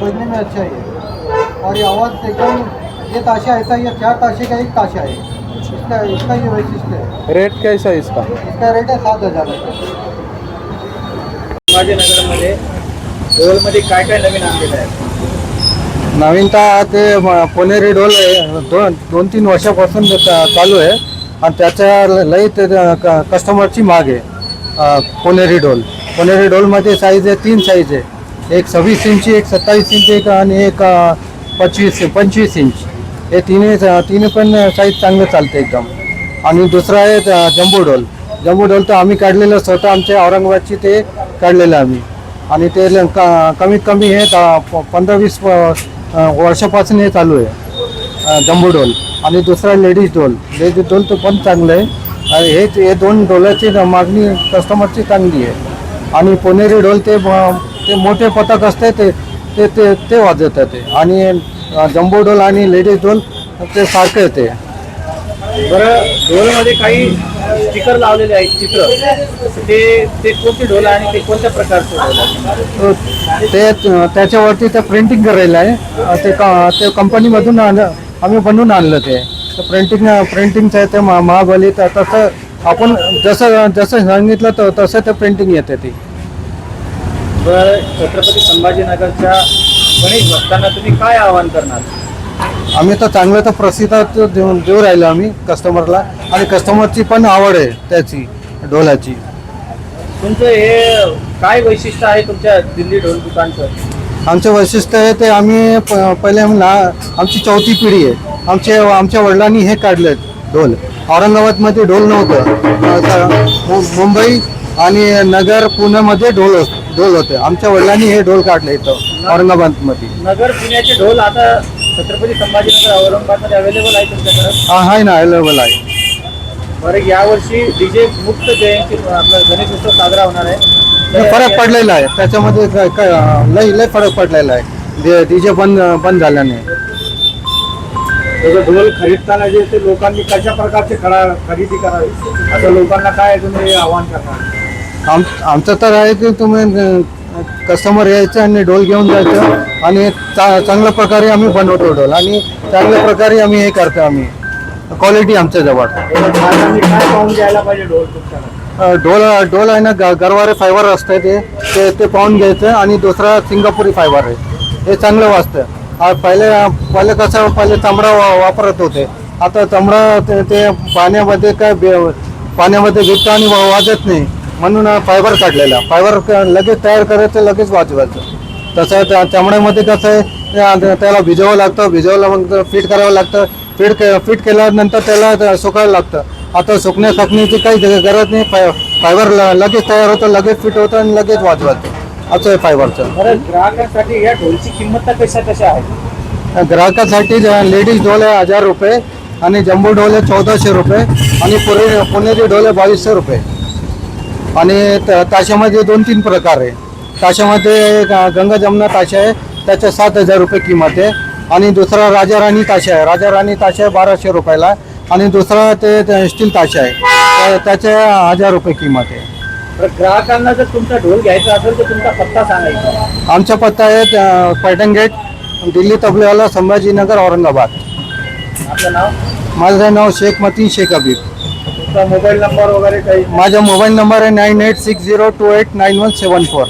बजने में अच्छा है और ये आवाज़ एकदम ये ताशा ऐसा ये चार ताशे का एक ताशा है। इसका इसका ये वैशिष्ट्य है। रेट कैसा है इसका? इसका रेट है सात हज़ार रुपये। संभाजीनगरमध्ये काय काय नवीन आणलेलं आहे? नवीनतः ते म- पुणेरी डोल आहे, दोन दोन तीन वर्षापासून ते चा- चालू आहे. आणि त्याच्या लई ते क- कस्टमरची माग आहे अ, पुणेरी डोल पुणेरी डोलमध्ये साईज आहे तीन साईज आहे. एक सव्वीस इंची एक सत्तावीस इंच एक आणि एक पंचवीस पंचवीस इंच. हे तिन्ही तिन्ही पण साईज चांगलं चालते एकदम. आणि दुसरं आहे जम्बो डोल. जम्बो डोल तर आम्ही काढलेलं स्वतः आमच्या औरंगाबादची ते काढलेलं आम्ही. आणि ते ल- क- कमीत कमी हे पंधरा वीस वर्षापासून हे चालू आहे जम्बो डोल. आणि दुसरा लेडीज डोल. लेडीज डोल तर पण चांगलं आहे. आणि हे हे दोन डोलाची मागणी कस्टमरची चांगली आहे. आणि पुणेरी डोल ते ते मोठे पथक असते ते ते ते ते वाजवतात ते. आणि जम्बो डोल आणि लेडीज डोल ते सारखे येते. बरं ढोलमध्ये काही स्टिकर लावलेले आहेत चित्र. ते ते कोणते ढोल आणि ते कोणत्या प्रकारचे ढोल ते त्याच्यावरती ते प्रिंटिंग करायला आहे. ते क- ते कंपनीमधून आणलं आम्ही बनवून आणलं ते. प्रिंटिंग प्रिंटिंगचं आहे ते महाबली तर तसं आपण जसं जसं सांगितलं तर तसं ते प्रिंटिंग येते ती. बरं छत्रपती संभाजीनगरच्या गणेश भक्तांना तुम्ही काय आवाहन करणार? आम्ही तर चांगलं तर प्रसिद्ध देऊन देऊ राहिलो आम्ही कस्टमरला आणि कस्टमरची पण आवड आहे त्याची ढोलाची. तुमचं हे काय वैशिष्ट्य आहे तुमच्या दिल्ली ढोल दुकानचं? आमचं वैशिष्ट्य आहे ते आम्ही पहिले आम्ही लहा आमची चौथी पिढी आहे. आमचे आमच्या वडिलांनी हे काढले ढोल. औरंगाबादमध्ये ढोल नव्हतं. मुंबई आणि नगर पुण्यामध्ये ढोल होत- ढोल होते. आमच्या वडिलांनी हे ढोल काढले इथं औरंगाबादमध्ये. नगर पुण्याचे ढोल आता छत्रपती संभाजीनगर औरंगाबादमध्ये अवेलेबल आहे तुमच्याकडे? हा आहे ना अवेलेबल आहे. बरं यावर्षी डीजे मुक्त जयंती आपला गणेश उत्सव साजरा होणार आहे. फरक पडलेला आहे. त्याच्यामध्ये काय काय लय लय फरक पडलेला आहे. डीजे बंद बंद झाल्याने. त्याचं ढोल खरीदताना जे ते लोकांनी कशा प्रकारचे खरा खरेदी करावी? असं लोकांना काय तुम्ही आव्हान करणार? आम आमचं तर आहे की तुम्ही कस्टमर यायचं आणि ढोल घेऊन जायचं आणि चा चांगल्या प्रकारे आम्ही बनवतो ढोल आणि चांगल्या प्रकारे आम्ही हे करतो आम्ही. क्वालिटी आमच्या जवळ. पाहून ढोल ढोल आहे ना ग- गरवारे फायबर असतं ते ते ते पाहून घ्यायचं आणि दुसरा सिंगापुरी फायबर आहे. हे चांगलं वाजतं. पहिले पहिले कसं पहिले चमडा वा- वापरत होते. आता चमडा ते- ते पाण्यामध्ये काय बे- पाण्यामध्ये घेतं आणि वा- वाजत नाही. म्हणून फायबर काढलेला. फायबर लगेच तयार करायचं लगेच वाजवायचं तसं त्या चमड्यामध्ये कसं आहे त्याला भिजवावं लागतं भिजवलं मग फिट करावं लागतं. फिट के फिट केल्यानंतर त्याला सुकायला लागतं. आता सुकण्या सुकण्याची काही गरज नाही फाय फायबर लगेच तयार होतं लगेच फिट होतं आणि लगेच वाजवायचं असं आहे फायबरचं बरं ग्राहकांसाठी या ढोलची किंमत तर कशा कशा आहे ग्राहकासाठी लेडीज ढोल आहे हजार रुपये आणि जम्बो ढोल आहे चौदाशे रुपये आणि पुणे पुणेरी ढोल आहे बावीसशे रुपये. आणि ताशामध्ये दोन तीन प्रकार आहे. ताशामध्ये गंगा जमुना ताशा आहे त्याच्या सात हजार रुपये किंमत आहे. आणि दुसरा राजा राणी ताशा आहे. राजा राणी ताशा आहे बाराशे रुपयाला. आणि दुसरा ते स्टील ताशा आहे. त्या- त्याच्या हजार रुपये किंमत आहे. ग्राहकांना जर तुमचा ढोल घ्यायचा असेल तर तुमचा पत्ता सांगायचा आमचा पत्ता आहे पैठण गेट दिल्ली तबलेवाला संभाजीनगर औरंगाबाद. आपलं नाव? माझं नाव शेख मतीन शेख अबीब. तुमचा मोबाईल नंबर वगैरे काही? माझा मोबाईल नंबर आहे nine eight six zero two eight nine one seven four.